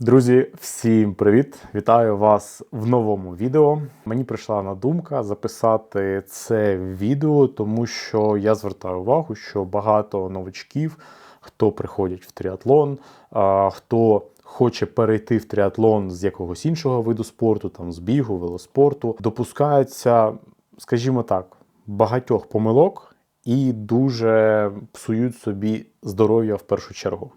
Друзі, всім привіт! Вітаю вас в новому відео. Мені прийшла на думка записати це відео, тому що я звертаю увагу, що багато новачків, хто приходять в тріатлон, хто хоче перейти в тріатлон з якогось іншого виду спорту, там з бігу, велоспорту, допускаються, скажімо так, багатьох помилок і дуже псують собі здоров'я в першу чергу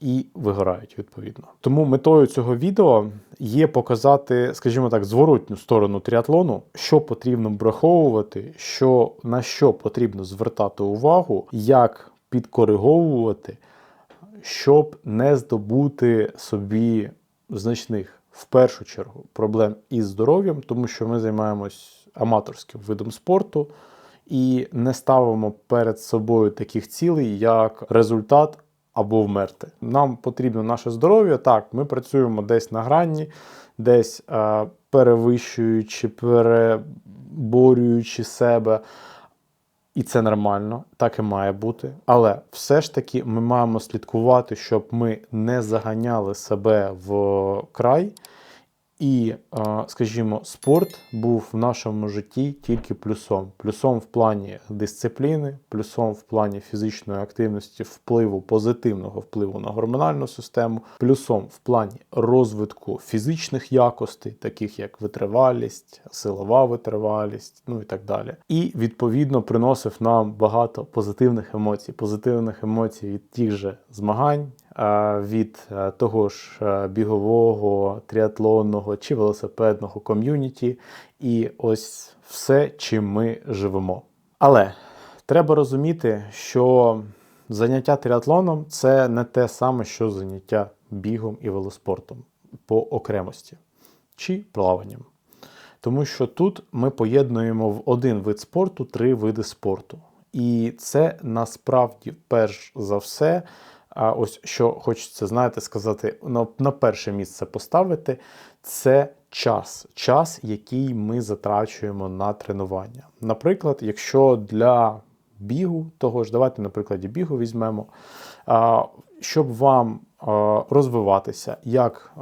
і вигорають відповідно. Тому метою цього відео є показати, скажімо так, зворотню сторону тріатлону, що потрібно враховувати, що на що потрібно звертати увагу, як підкориговувати, щоб не здобути собі значних в першу чергу проблем із здоров'ям, тому що ми займаємось аматорським видом спорту і не ставимо перед собою таких цілей, як результат або вмерти. Нам потрібно наше здоров'я. Так, ми працюємо десь на грані, десь е, перевищуючи, переборюючи себе. І це нормально, так і має бути. Але все ж таки ми маємо слідкувати, щоб ми не заганяли себе в край. І, скажімо, спорт був в нашому житті тільки плюсом. Плюсом в плані дисципліни, плюсом в плані фізичної активності, впливу, позитивного впливу на гормональну систему, плюсом в плані розвитку фізичних якостей, таких як витривалість, силова витривалість, ну і так далі. І відповідно приносив нам багато позитивних емоцій, позитивних емоцій від тих же змагань від е, того ж е, бігового, тріатлонного чи велосипедного ком'юніті, і ось все, чим ми живемо. Але треба розуміти, що заняття тріатлоном це не те саме, що заняття бігом і велоспортом по окремості чи плаванням. Тому що тут ми поєднуємо в один вид спорту три види спорту. І це насправді перш за все а ось що хочеться, знаєте, сказати, на, на перше місце поставити, це час, час, який ми затрачуємо на тренування. Наприклад, якщо для бігу, того ж, давайте, на прикладі бігу візьмемо, щоб вам розвиватися, як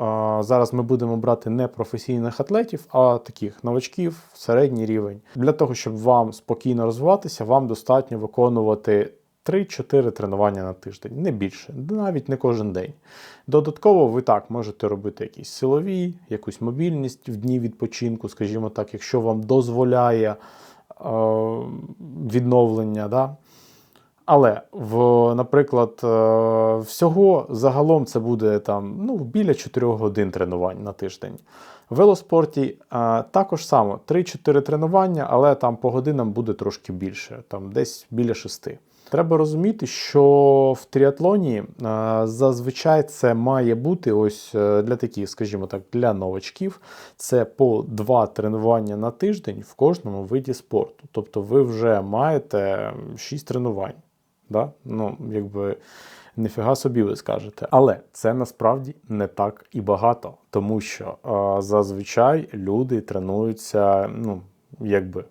зараз ми будемо брати не професійних атлетів, а таких новачків, середній рівень. Для того, щоб вам спокійно розвиватися, вам достатньо виконувати 3-4 тренування на тиждень, не більше, навіть не кожен день. Додатково, ви так можете робити якісь силові, якусь мобільність в дні відпочинку, скажімо так, якщо вам дозволяє е, відновлення. Да? Але, в, наприклад, е, всього загалом це буде там ну, біля 4 годин тренувань на тиждень. В велоспорті е, також само 3-4 тренування, але там по годинам буде трошки більше, там десь біля 6. Треба розуміти, що в тріатлоні зазвичай це має бути ось е, для таких, скажімо так, для новачків. Це по два тренування на тиждень в кожному виді спорту. Тобто ви вже маєте 6 тренувань. Да? Ну, якби Ніфіга собі ви скажете. Але це насправді не так і багато, тому що зазвичай люди тренуються, ну, якби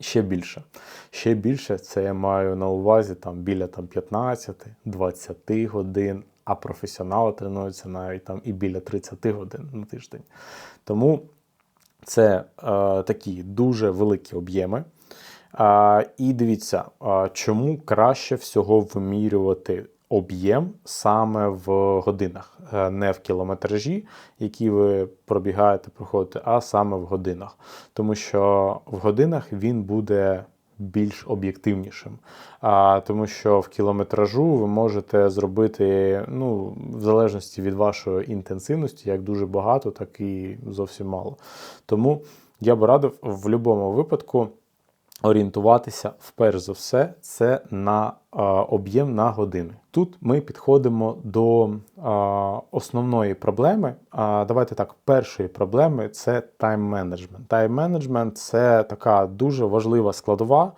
ще більше. Ще більше це я маю на увазі там біля там, 15-20 годин, а професіонали тренуються навіть там і біля 30 годин на тиждень. Тому це е, такі дуже великі об'єми. Е, і дивіться, е, чому краще всього вимірювати об'єм саме в годинах, е, не в кілометражі, які ви пробігаєте, проходите, а саме в годинах. Тому що в годинах він буде більш об'єктивнішим. А, Тому що в кілометражу ви можете зробити, ну, в залежності від вашої інтенсивності, як дуже багато, так і зовсім мало. Тому я б радив в будь-якому випадку орієнтуватися вперше за все це на а, об'єм на години. Тут ми підходимо до а, основної проблеми. А, Давайте так, першої проблеми це тайм-менеджмент. Тайм-менеджмент це така дуже важлива складова.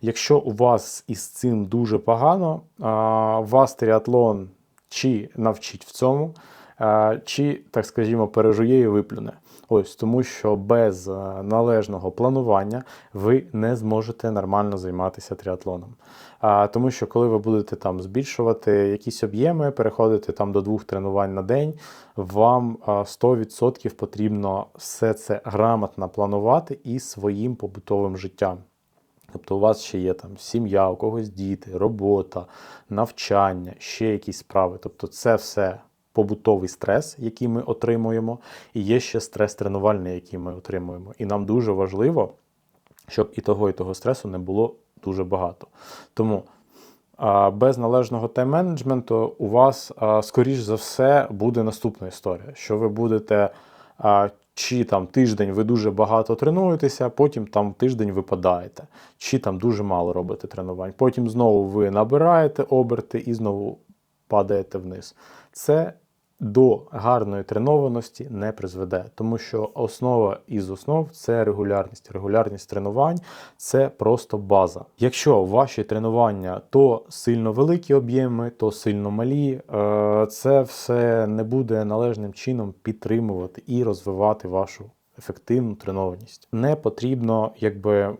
Якщо у вас із цим дуже погано, а, вас тріатлон чи навчить в цьому. е, чи, так скажімо, пережує і виплюне. Ось тому, що без е, належного планування ви не зможете нормально займатися тріатлоном. А, тому що коли ви будете там збільшувати якісь об'єми, переходити там до двох тренувань на день, вам а, 100% потрібно все це грамотно планувати і своїм побутовим життям. Тобто у вас ще є там сім'я, у когось діти, робота, навчання, ще якісь справи. Тобто це все побутовий стрес, який ми отримуємо, і є ще стрес тренувальний, який ми отримуємо. І нам дуже важливо, щоб і того, і того стресу не було дуже багато. Тому без належного тайм-менеджменту у вас, скоріш за все, буде наступна історія, що ви будете. Чи там тиждень ви дуже багато тренуєтеся, потім там тиждень випадаєте, чи там дуже мало робите тренувань. Потім знову ви набираєте оберти і знову падаєте вниз. Це до гарної тренованості не призведе, тому що основа із основ це регулярність. Регулярність тренувань це просто база. Якщо ваші тренування то сильно великі об'єми, то сильно малі, е, це все не буде належним чином підтримувати і розвивати вашу. Ефективну тренованість. Не потрібно якби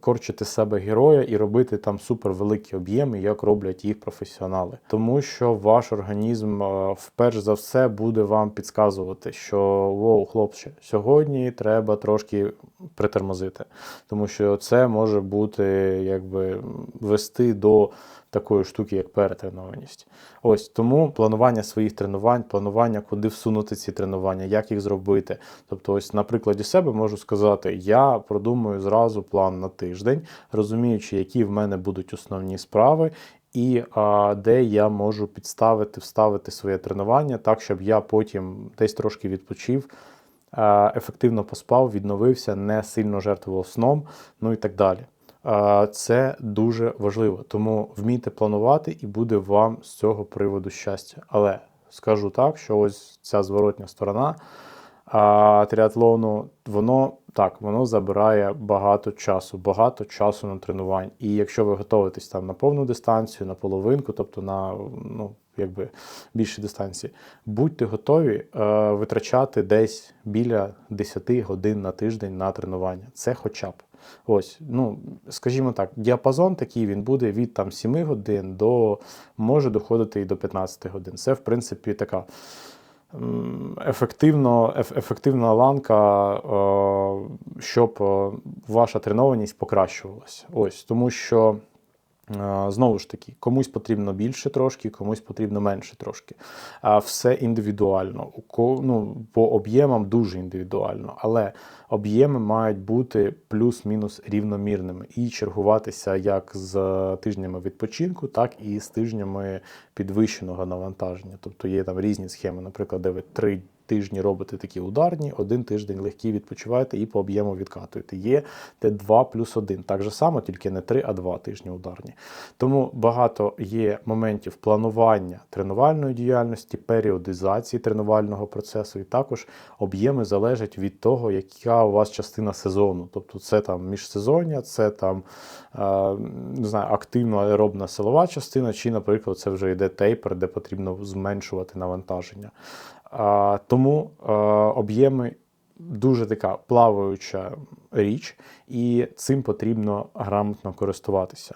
корчити себе героя і робити там супервеликі об'єми, як роблять їх професіонали. Тому що ваш організм е, вперше за все буде вам підказувати, що воу, хлопче, сьогодні треба трошки притормозити, тому що це може бути якби вести до такої штуки, як перетренованість. Ось тому планування своїх тренувань, планування, куди всунути ці тренування, як їх зробити. Тобто, ось на прикладі себе можу сказати, я продумую зразу план на тиждень, розуміючи, які в мене будуть основні справи. І а, де я можу підставити, вставити своє тренування так, щоб я потім десь трошки відпочив, а, ефективно поспав, відновився, не сильно жертвував сном, ну і так далі. Це дуже важливо, тому вмійте планувати і буде вам з цього приводу щастя. Але скажу так, що ось ця зворотня сторона тріатлону, воно так, воно забирає багато часу, багато часу на тренувань. І якщо ви готуєтесь там на повну дистанцію, на половинку, тобто на ну, якби більші дистанції, будьте готові е, витрачати десь біля 10 годин на тиждень на тренування. Це хоча б. Ось, ну, скажімо так, діапазон такий він буде від там 7 годин до може доходити і до 15 годин. Це, в принципі, така ефективно, ефективна ланка, е, щоб е, ваша тренованість покращувалася. Ось, тому що. Е, Знову ж таки, комусь потрібно більше трошки, комусь потрібно менше трошки. Все індивідуально. Ну, по об'ємам дуже індивідуально, але об'єми мають бути плюс-мінус рівномірними і чергуватися як з тижнями відпочинку, так і з тижнями підвищеного навантаження. Тобто є там різні схеми, наприклад, де ви три тижні робите такі ударні, один тиждень легкі відпочиваєте і по об'єму відкатуєте. Є те 2 плюс 1. Так же само, тільки не 3, а 2 тижні ударні. Тому багато є моментів планування тренувальної діяльності, періодизації тренувального процесу, і також об'єми залежать від того, яка у вас частина сезону. Тобто це там міжсезоння, це там е, не знаю, активно аеробна силова частина, чи, наприклад, це вже йде тейпер, де потрібно зменшувати навантаження. Тому об'єми дуже така плаваюча річ, і цим потрібно грамотно користуватися.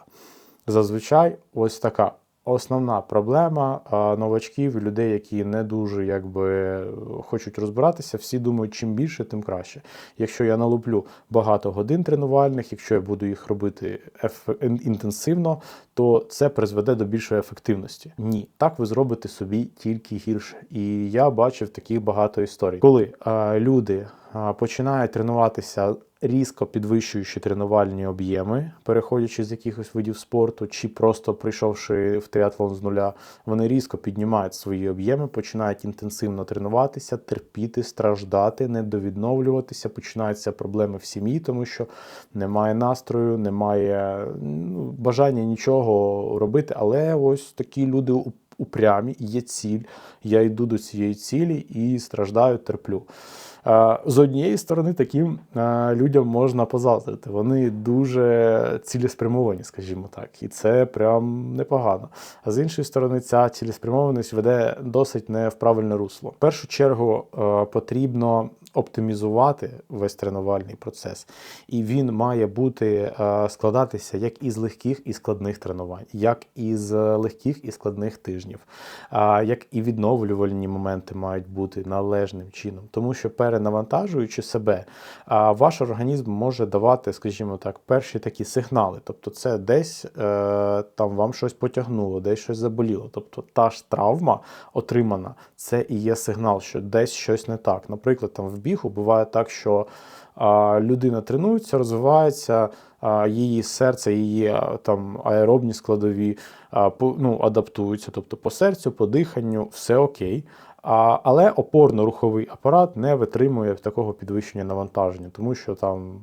Зазвичай, ось така основна проблема новачків, людей, які не дуже якби хочуть розбиратися, всі думають, чим більше, тим краще. Якщо я налуплю багато годин тренувальних, якщо я буду їх робити еф- інтенсивно, то це призведе до більшої ефективності. Ні, так ви зробите собі тільки гірше. І я бачив таких багато історій, коли а, люди починають тренуватися різко підвищуючи тренувальні об'єми, переходячи з якихось видів спорту, чи просто прийшовши в триатлон з нуля, вони різко піднімають свої об'єми, починають інтенсивно тренуватися, терпіти, страждати, недовідновлюватися. Починаються проблеми в сім'ї, тому що немає настрою, немає ну, бажання нічого робити. Але ось такі люди упрямі, є ціль. Я йду до цієї цілі і страждаю, терплю. Е, З однієї сторони, таким е, людям можна позаздрити. Вони дуже цілеспрямовані, скажімо так, і це прям непогано. А з іншої сторони, ця цілеспрямованість веде досить не в правильне русло. В першу чергу е, потрібно оптимізувати весь тренувальний процес, і він має бути е, складатися як із легких і складних тренувань, як із е, легких і складних тижнів, як і відновлювальні моменти мають бути належним чином, тому що перенавантажуючи себе, ваш організм може давати, скажімо так, перші такі сигнали. Тобто, це десь е, там вам щось потягнуло, десь щось заболіло. Тобто та ж травма отримана, це і є сигнал, що десь щось не так. Наприклад, там в бігу буває так, що людина тренується, розвивається, її серце, її там аеробні складові ну, адаптуються, тобто по серцю, по диханню, все окей. Але опорно-руховий апарат не витримує такого підвищення навантаження, тому що там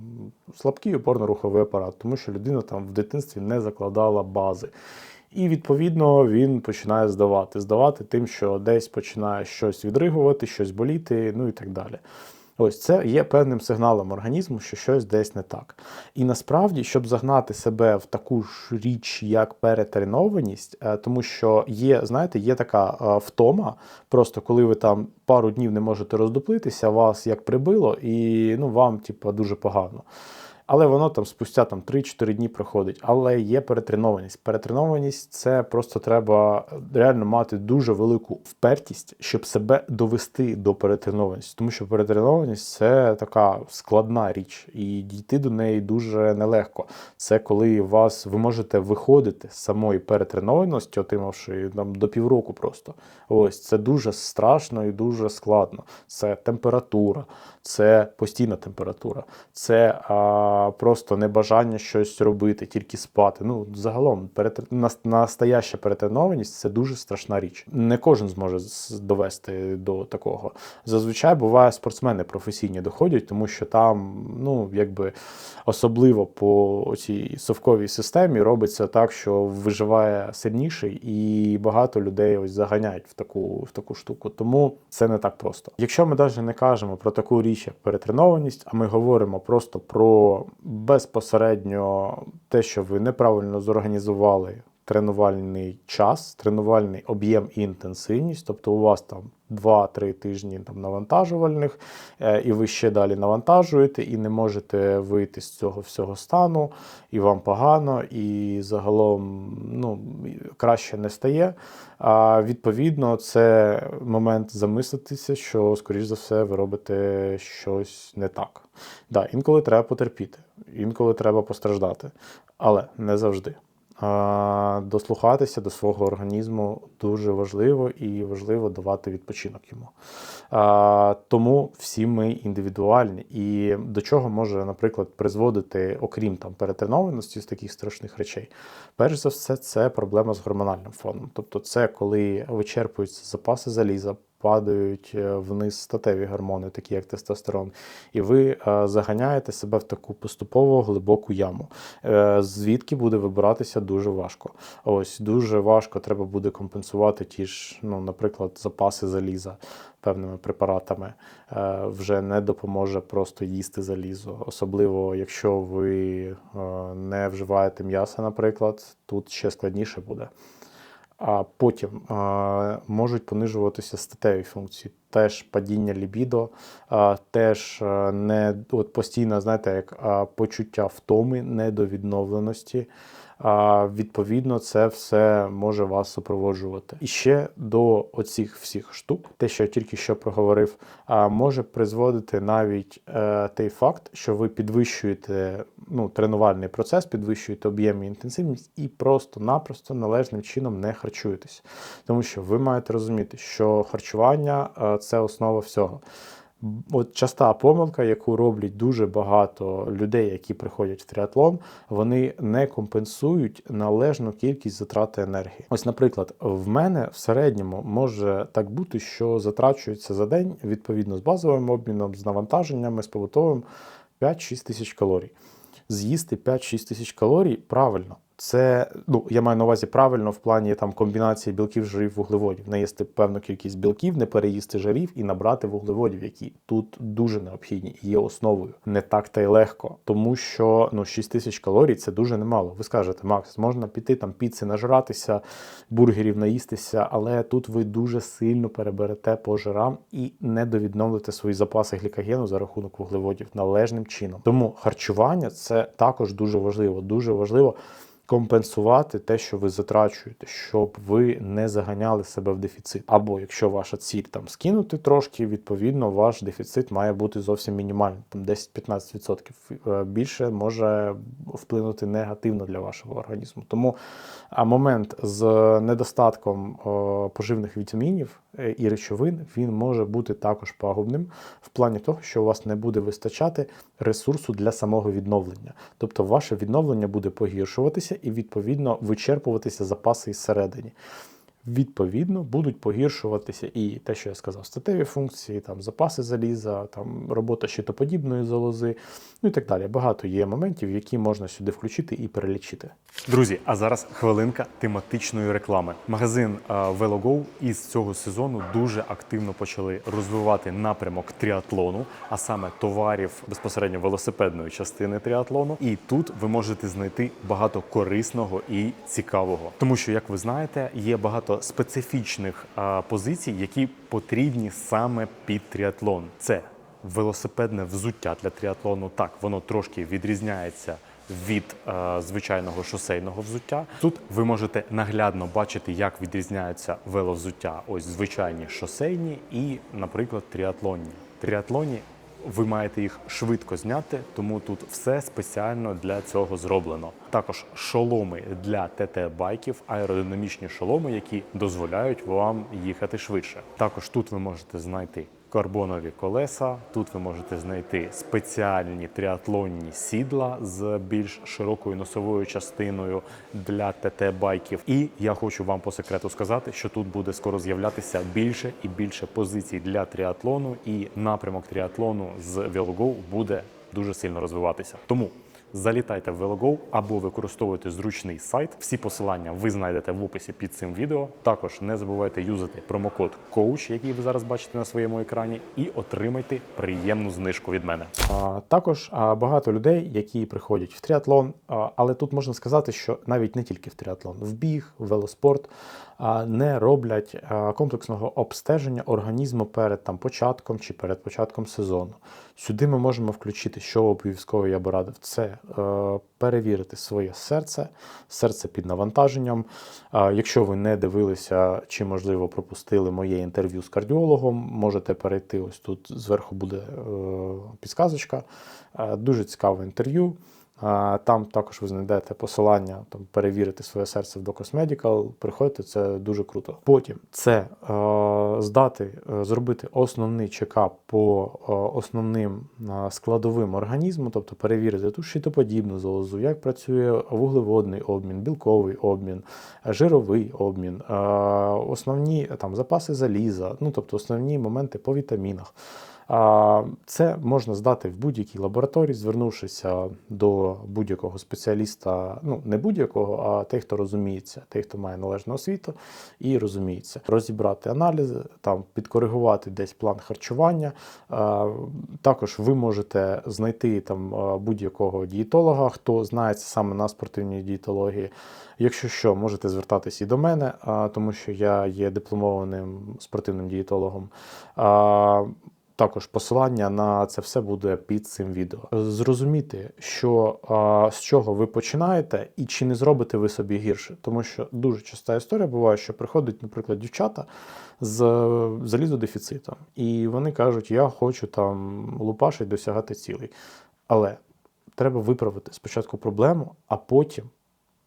слабкий опорно-руховий апарат, тому що людина там в дитинстві не закладала бази. І відповідно він починає здавати. Здавати тим, що десь починає щось відригувати, щось боліти, ну і так далі. Ось це є певним сигналом організму, що щось десь не так. І насправді, щоб загнати себе в таку ж річ, як перетренованість, е, тому що є, знаєте, є така е, втома, просто коли ви там пару днів не можете роздуплитися, вас як прибило, і ну вам, типу, дуже погано. Але воно там спустя там 3-4 дні проходить. Але є перетренованість. Перетренованість це просто треба реально мати дуже велику впертість, щоб себе довести до перетренованості. Тому що перетренованість це така складна річ, і дійти до неї дуже нелегко. Це коли вас ви можете виходити з самої перетренованості, отримавши там до півроку просто. Ось це дуже страшно і дуже складно. Це температура, це постійна температура, це а, просто небажання щось робити, тільки спати. Ну, загалом, перетр... настояща перетренованість це дуже страшна річ. Не кожен зможе довести до такого. Зазвичай буває спортсмени професійні доходять, тому що там, ну, якби особливо по цій совковій системі робиться так, що виживає сильніший, і багато людей ось заганяють в таку, в таку штуку. Тому це не так просто. Якщо ми навіть не кажемо про таку річ, як перетренованість, а ми говоримо просто про безпосередньо те, що ви неправильно зорганізували тренувальний час, тренувальний об'єм і інтенсивність, тобто у вас там 2-3 тижні там навантажувальних, е, і ви ще далі навантажуєте, і не можете вийти з цього всього стану, і вам погано, і загалом ну, краще не стає. А відповідно, це момент замислитися, що, скоріш за все, ви робите щось не так. Да, інколи треба потерпіти, інколи треба постраждати, але не завжди. Дослухатися до свого організму дуже важливо і важливо давати відпочинок йому. Тому всі ми індивідуальні. І до чого може, наприклад, призводити, окрім там перетренованості з таких страшних речей, перш за все, це проблема з гормональним фоном. Тобто, це коли вичерпуються запаси заліза. Падають е, вниз статеві гормони, такі як тестостерон, і ви е, заганяєте себе в таку поступово глибоку яму, е, звідки буде вибиратися дуже важко. Ось дуже важко треба буде компенсувати ті ж, ну, наприклад, запаси заліза певними препаратами. Вже не допоможе просто їсти залізо, особливо якщо ви не вживаєте м'яса, наприклад, тут ще складніше буде. А потім а, можуть понижуватися статеві функції, теж падіння лібідо, а, теж е, не от постійно, знаєте, як а, почуття втоми, недовідновленості. А, відповідно, це все може вас супроводжувати. І ще до оцих всіх штук, те, що я тільки що проговорив, може призводити навіть е, той факт, що ви підвищуєте ну, тренувальний процес, підвищуєте об'єм і інтенсивність і просто-напросто належним чином не харчуєтесь. Тому що ви маєте розуміти, що харчування е, це основа всього. От часта помилка, яку роблять дуже багато людей, які приходять в тріатлон, вони не компенсують належну кількість затрати енергії. Ось, наприклад, в мене в середньому може так бути, що затрачується за день відповідно з базовим обміном, з навантаженнями, з побутовим 5-6 тисяч калорій. З'їсти 5-6 тисяч калорій правильно. Це ну я маю на увазі правильно в плані там комбінації білків, жирів, вуглеводів. Наїсти певну кількість білків, не переїсти жирів і набрати вуглеводів, які тут дуже необхідні і є основою. Не так та й легко, тому що ну 6 тисяч калорій це дуже немало. Ви скажете, Макс, можна піти там піци нажратися, бургерів наїстися, але тут ви дуже сильно переберете по жирам і не довідновите свої запаси глікогену за рахунок вуглеводів належним чином. Тому харчування це також дуже важливо. Дуже важливо компенсувати те, що ви затрачуєте, щоб ви не заганяли себе в дефіцит. Або якщо ваша ціль там скинути трошки, відповідно, ваш дефіцит має бути зовсім мінімальним, там 10-15%. Е, Більше може вплинути негативно для вашого організму. Тому момент з недостатком е, поживних вітамінів і речовин він може бути також пагубним в плані того, що у вас не буде вистачати ресурсу для самого відновлення. Тобто ваше відновлення буде погіршуватися і, відповідно, вичерпуватися запаси із середині. Відповідно, будуть погіршуватися і те, що я сказав, статеві функції, там запаси заліза, там робота щитоподібної залози, ну і так далі. Багато є моментів, які можна сюди включити і перелічити. Друзі, а зараз хвилинка тематичної реклами. Магазин VeloGo із цього сезону дуже активно почали розвивати напрямок тріатлону, а саме товарів безпосередньо велосипедної частини тріатлону. І тут ви можете знайти багато корисного і цікавого, тому що, як ви знаєте, є багато специфічних е, позицій, які потрібні саме під тріатлон. Це велосипедне взуття для тріатлону. Так, воно трошки відрізняється від е, звичайного шосейного взуття. Тут ви можете наглядно бачити, як відрізняються веловзуття, ось звичайні шосейні і, наприклад, тріатлонні. Тріатлонні ви маєте їх швидко зняти, тому тут все спеціально для цього зроблено. Також шоломи для ТТ-байків, аеродинамічні шоломи, які дозволяють вам їхати швидше. Також тут ви можете знайти карбонові колеса. Тут ви можете знайти спеціальні тріатлонні сідла з більш широкою носовою частиною для ТТ-байків. І я хочу вам по секрету сказати, що тут буде скоро з'являтися більше і більше позицій для тріатлону, і напрямок тріатлону з VeloGo буде дуже сильно розвиватися. Тому залітайте в VeloGo або використовуйте зручний сайт. Всі посилання ви знайдете в описі під цим відео. Також не забувайте юзати промокод COACH, який ви зараз бачите на своєму екрані, і отримайте приємну знижку від мене. А, Також а, багато людей, які приходять в тріатлон, а, але тут можна сказати, що навіть не тільки в тріатлон, в біг, в велоспорт не роблять комплексного обстеження організму перед там початком чи перед початком сезону. Сюди ми можемо включити, що обов'язково я би радив, це е, перевірити своє серце, серце під навантаженням. Якщо ви не дивилися чи, можливо, пропустили моє інтерв'ю з кардіологом, можете перейти. Ось тут зверху буде е, підсказочка. Е, Дуже цікаве інтерв'ю. Там також ви знайдете посилання там, перевірити своє серце в Docos Medical. Приходьте, це дуже круто. Потім це е, здати, е, зробити основний чекап по е, основним складовим організму, тобто перевірити ту щитоподібну залозу, як працює вуглеводний обмін, білковий обмін, жировий обмін, основні там запаси заліза, ну тобто основні моменти по вітамінах. Це можна здати в будь-якій лабораторії, звернувшися до будь-якого спеціаліста, ну не будь-якого, а тих, хто розуміється, тих, хто має належну освіту і розуміється, розібрати аналізи, там підкоригувати десь план харчування. Також ви можете знайти там будь-якого дієтолога, хто знається саме на спортивній дієтології. Якщо що, можете звертатись і до мене, тому що я є дипломованим спортивним дієтологом. Також посилання на це все буде під цим відео. Зрозуміти, що з чого ви починаєте, і чи не зробите ви собі гірше, тому що дуже часта історія буває, що приходять, наприклад, дівчата з залізодефіцитом, і вони кажуть, я хочу там лупашить досягати цілей. Але треба виправити спочатку проблему, а потім.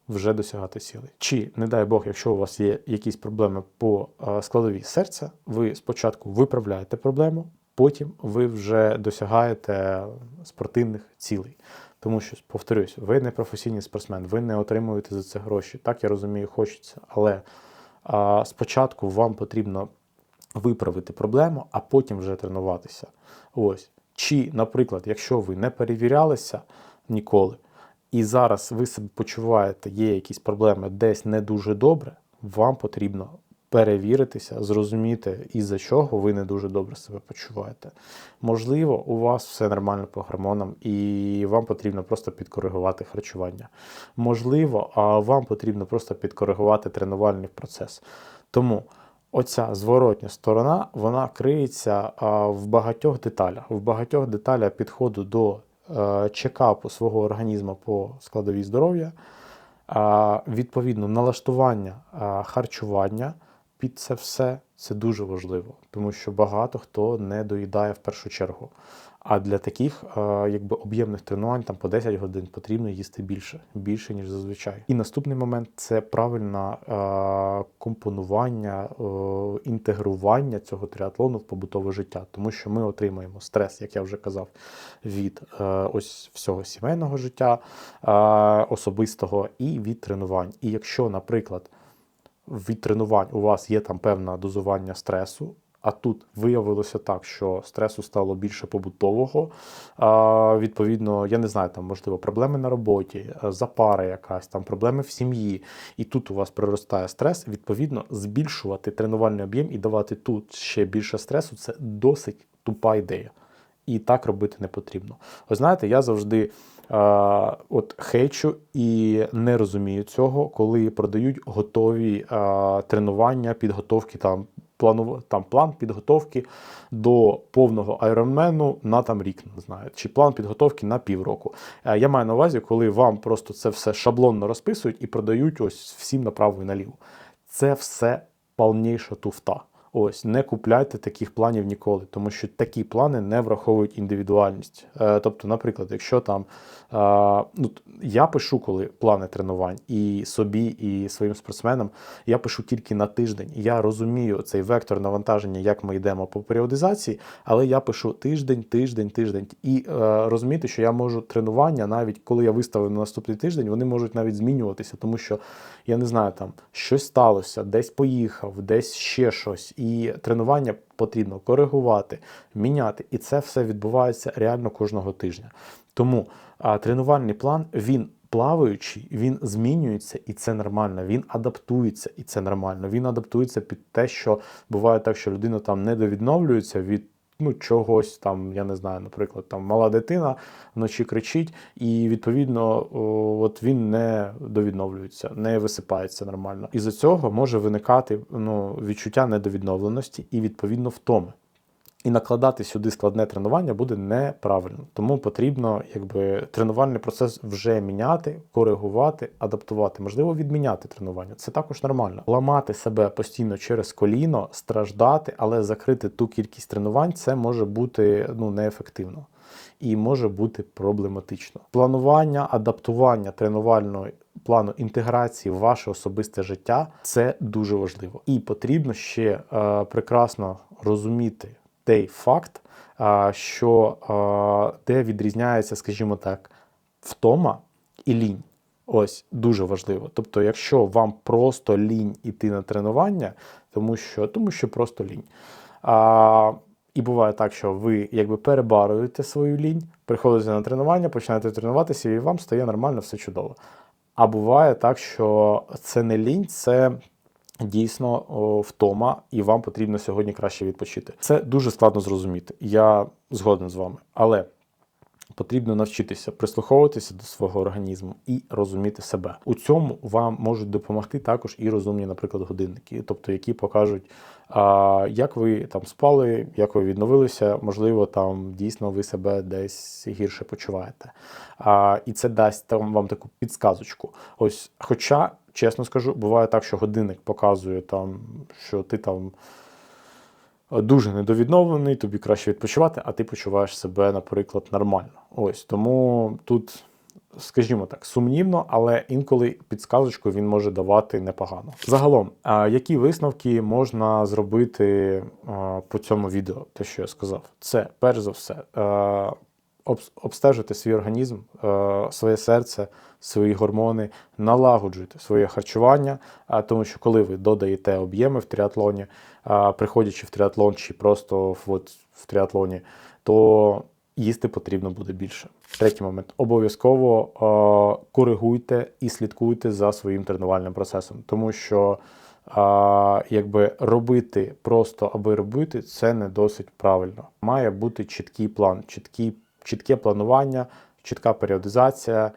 Вже досягати цілей. Чи, не дай Бог, якщо у вас є якісь проблеми по е, складовій серця, ви спочатку виправляєте проблему, потім ви вже досягаєте спортивних цілей. Тому що, повторюсь, ви не професійний спортсмен, ви не отримуєте за це гроші. Так, я розумію, хочеться. Але а, спочатку вам потрібно виправити проблему, а потім вже тренуватися. Ось. Чи, наприклад, якщо ви не перевірялися ніколи, і зараз ви себе почуваєте, є якісь проблеми десь не дуже добре, вам потрібно перевіритися, зрозуміти, із-за чого ви не дуже добре себе почуваєте. Можливо, у вас все нормально по гормонам, і вам потрібно просто підкоригувати харчування. Можливо, а вам потрібно просто підкоригувати тренувальний процес. Тому оця зворотня сторона вона криється в багатьох деталях, в багатьох деталях підходу до е, чекапу свого організму по складовій здоров'я, відповідно налаштування харчування під це все це дуже важливо, тому що багато хто не доїдає в першу чергу. А для таких е, якби об'ємних тренувань там по 10 годин потрібно їсти більше, більше ніж зазвичай. І наступний момент це правильне е, компонування, е, інтегрування цього триатлону в побутове життя, тому що ми отримаємо стрес, як я вже казав, від ось всього сімейного життя особистого і від тренувань. І якщо, наприклад, від тренувань у вас є там певне дозування стресу. А тут виявилося так, що стресу стало більше побутового. А, відповідно, я не знаю, там можливо проблеми на роботі, е, запара якась, там проблеми в сім'ї. І тут у вас приростає стрес. Відповідно, збільшувати тренувальний об'єм і давати тут ще більше стресу це досить тупа ідея. І так робити не потрібно. Ви знаєте, я завжди от хейчу і не розумію цього, коли продають готові тренування, підготовки там. Плану, там план підготовки до повного айронмену на там рік, не знаю, чи план підготовки на півроку. Е, Я маю на увазі, коли вам просто це все шаблонно розписують і продають ось всім направо і наліво. Це все повніша туфта. Ось не купляйте таких планів ніколи, тому що такі плани не враховують індивідуальність. Е, тобто, наприклад, якщо там е, ну, я пишу коли плани тренувань і собі, і своїм спортсменам, я пишу тільки на тиждень. Я розумію цей вектор навантаження, як ми йдемо по періодизації, але я пишу тиждень, тиждень, тиждень. І е, розуміти, що я можу тренування, навіть коли я виставив на наступний тиждень, вони можуть навіть змінюватися, тому що я не знаю, там щось сталося, десь поїхав, десь ще щось. І тренування потрібно коригувати, міняти. І це все відбувається реально кожного тижня. Тому тренувальний план він плаваючий, він змінюється, і це нормально. Він адаптується, і це нормально. Він адаптується під те, що буває так, що людина там не довідновлюється від. Ну, чогось там, я не знаю, наприклад, там мала дитина вночі кричить, і відповідно от він не довідновлюється, не висипається нормально. І за цього може виникати ну, відчуття недовідновленості і відповідно втоми. І накладати сюди складне тренування буде неправильно. Тому потрібно якби тренувальний процес вже міняти, коригувати, адаптувати, можливо, відміняти тренування. Це також нормально. Ламати себе постійно через коліно, страждати, але закрити ту кількість тренувань це може бути ну неефективно і може бути проблематично. Планування, адаптування тренувального плану інтеграції в ваше особисте життя це дуже важливо. І потрібно ще е, прекрасно розуміти той факт, що де відрізняється, скажімо так, втома і лінь. Ось дуже важливо. Тобто, якщо вам просто лінь іти на тренування, тому що тому що просто лінь. А, і буває так, що ви якби перебаруєте свою лінь, приходите на тренування, починаєте тренуватися, і вам стає нормально, все чудово. А буває так, що це не лінь, це дійсно втома, і вам потрібно сьогодні краще відпочити. Це дуже складно зрозуміти. Я згоден з вами, але потрібно навчитися прислуховуватися до свого організму і розуміти себе. У цьому вам можуть допомогти також і розумні, наприклад, годинники, тобто які покажуть, як ви там спали, як ви відновилися, можливо, там дійсно ви себе десь гірше почуваєте. І це дасть там вам таку підсказочку. Ось, хоча. Чесно скажу, буває так, що годинник показує там, що ти там дуже недовідновлений, тобі краще відпочивати, а ти почуваєш себе, наприклад, нормально. Ось тому тут, скажімо так, сумнівно, але інколи підсказочку він може давати непогано. Загалом, які висновки можна зробити по цьому відео, те, що я сказав, це перш за все. Обстежити свій організм, е, своє серце, свої гормони, налагоджуйте своє харчування, тому що коли ви додаєте об'єми в тріатлоні, приходячи в тріатлон чи просто в, тріатлоні, то їсти потрібно буде більше. Третій момент. Обов'язково коригуйте і слідкуйте за своїм тренувальним процесом, тому що якби робити просто аби робити, це не досить правильно. Має бути чіткий план, чіткий, чітке планування, чітка періодизація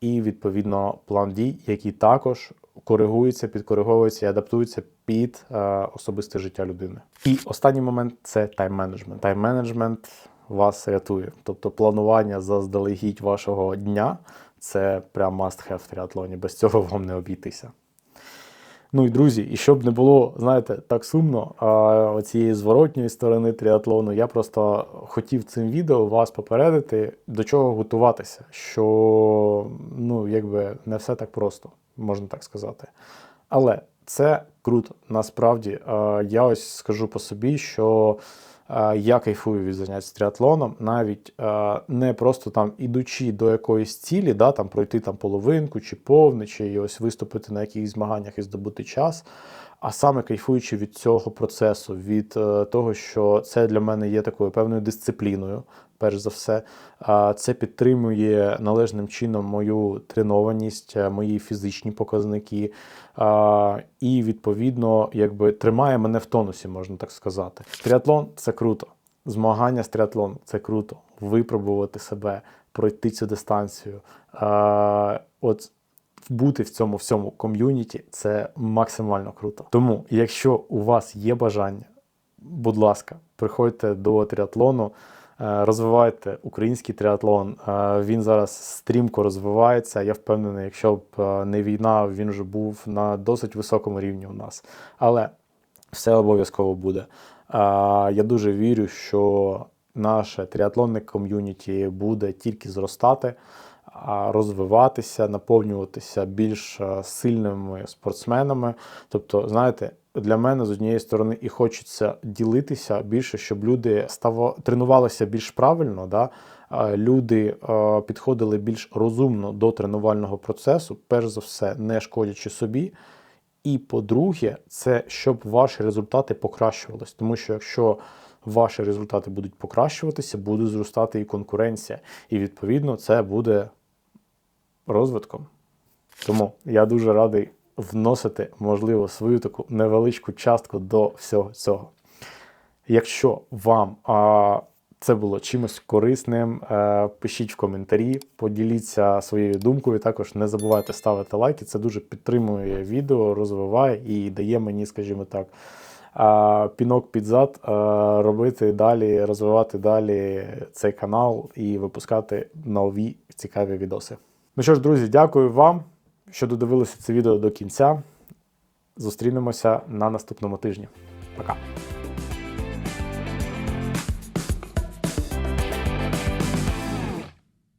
і відповідно план дій, який також коригується, підкориговується і адаптується під е, особисте життя людини. І останній момент це тайм-менеджмент. Тайм-менеджмент вас рятує. Тобто планування заздалегідь вашого дня це прям must have в тріатлоні. Без цього вам не обійтися. Ну і друзі, і щоб не було, знаєте, так сумно а, оцієї зворотньої сторони тріатлону, я просто хотів цим відео вас попередити, до чого готуватися, що ну, якби не все так просто, можна так сказати. Але це круто. Насправді, я ось скажу по собі, що я кайфую від занять з тріатлоном, навіть не просто там ідучи до якоїсь цілі, да, там пройти там половинку чи повне, чи ось виступити на якихось змаганнях і здобути час. А саме кайфуючи від цього процесу, від е, того, що це для мене є такою певною дисципліною, перш за все, це підтримує належним чином мою тренованість, е, мої фізичні показники, і відповідно якби тримає мене в тонусі, можна так сказати. Тріатлон це круто. Змагання з тріатлоном це круто. Випробувати себе, пройти цю дистанцію. От бути в цьому всьому ком'юніті це максимально круто. Тому, якщо у вас є бажання, будь ласка, приходьте до тріатлону, е, розвивайте український тріатлон. Е, Він зараз стрімко розвивається. Я впевнений, якщо б е, не війна, він вже був на досить високому рівні у нас. Але все обов'язково буде. Я дуже вірю, що наше тріатлонне ком'юніті буде тільки зростати, розвиватися, наповнюватися більш е, сильними спортсменами. Тобто, знаєте, для мене з однієї сторони і хочеться ділитися більше, щоб люди ставо, тренувалися більш правильно. Да? Люди е, підходили більш розумно до тренувального процесу, перш за все, не шкодячи собі. І по-друге, це щоб ваші результати покращувались. Тому що якщо ваші результати будуть покращуватися, буде зростати і конкуренція. І відповідно це буде розвитком. Тому я дуже радий вносити, можливо, свою таку невеличку частку до всього цього. Якщо вам а, це було чимось корисним, е, пишіть в коментарі, поділіться своєю думкою. Також не забувайте ставити лайки. Це дуже підтримує відео, розвиває і дає мені, скажімо так, а, пінок під зад а, робити далі, розвивати далі цей канал і випускати нові цікаві відоси. Ну що ж, друзі, дякую вам, що додивилися це відео до кінця. Зустрінемося на наступному тижні. Пока.